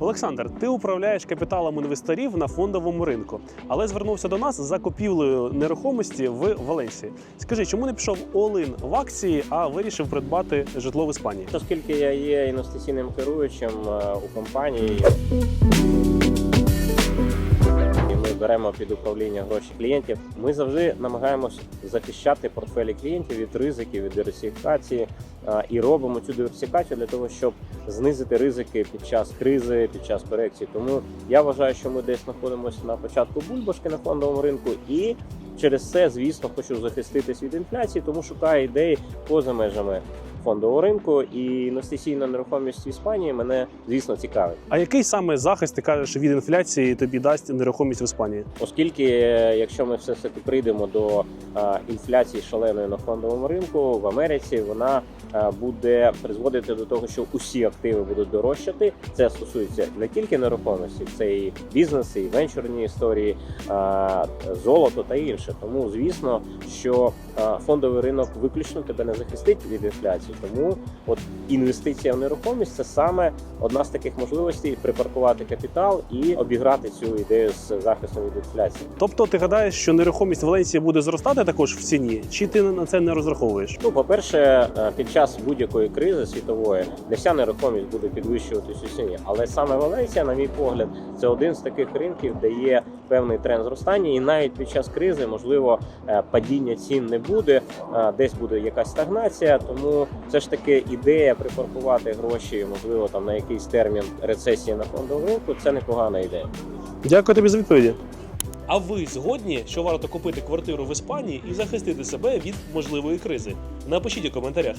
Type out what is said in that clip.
Олександр, ти управляєш капіталом інвесторів на фондовому ринку, але звернувся до нас за купівлею нерухомості в Валенсії. Скажи, чому не пішов all-in в акції, а вирішив придбати житло в Іспанії? Оскільки я є інвестиційним керуючим е, у компанії, беремо під управління гроші клієнтів, ми завжди намагаємось захищати портфелі клієнтів від ризиків, від диверсифікації і робимо цю диверсифікацію для того, щоб знизити ризики під час кризи, під час корекції. Тому я вважаю, що ми десь знаходимося на початку бульбашки на фондовому ринку і. Через це, звісно, хочу захиститись від інфляції, тому шукаю ідеї поза межами фондового ринку і інвестиційна нерухомість в Іспанії мене, звісно, цікавить. А який саме захист ти кажеш від інфляції тобі дасть нерухомість в Іспанії? Оскільки, е, якщо ми все таки прийдемо до е, інфляції шаленої на фондовому ринку в Америці, вона е, буде призводити до того, що усі активи будуть дорожчати. Це стосується не тільки нерухомості, це і бізнеси, і венчурні історії, е, золото та інше. Тому звісно, що е, фондовий ринок виключно тебе не захистить від інфляції. Тому от інвестиція в нерухомість це саме одна з таких можливостей припаркувати капітал і обіграти цю ідею з захистом від інфляції. Тобто, ти гадаєш, що нерухомість Валенсії буде зростати також в ціні, чи ти на це не розраховуєш? Ну, по-перше, е, під час будь-якої кризи світової не вся нерухомість буде підвищуватись у ціні. Але саме Валенсія, на мій погляд, це один з таких ринків, де є певний тренд зростання, і навіть під час кризи можливо е, падіння цін не буде, е, десь буде якась стагнація. Тому все ж таки ідея припаркувати гроші, можливо, там на якийсь термін рецесії на фондовому ринку, це непогана ідея. Дякую тобі за відповіді. А ви згодні, що варто купити квартиру в Іспанії і захистити себе від можливої кризи? Напишіть у коментарях.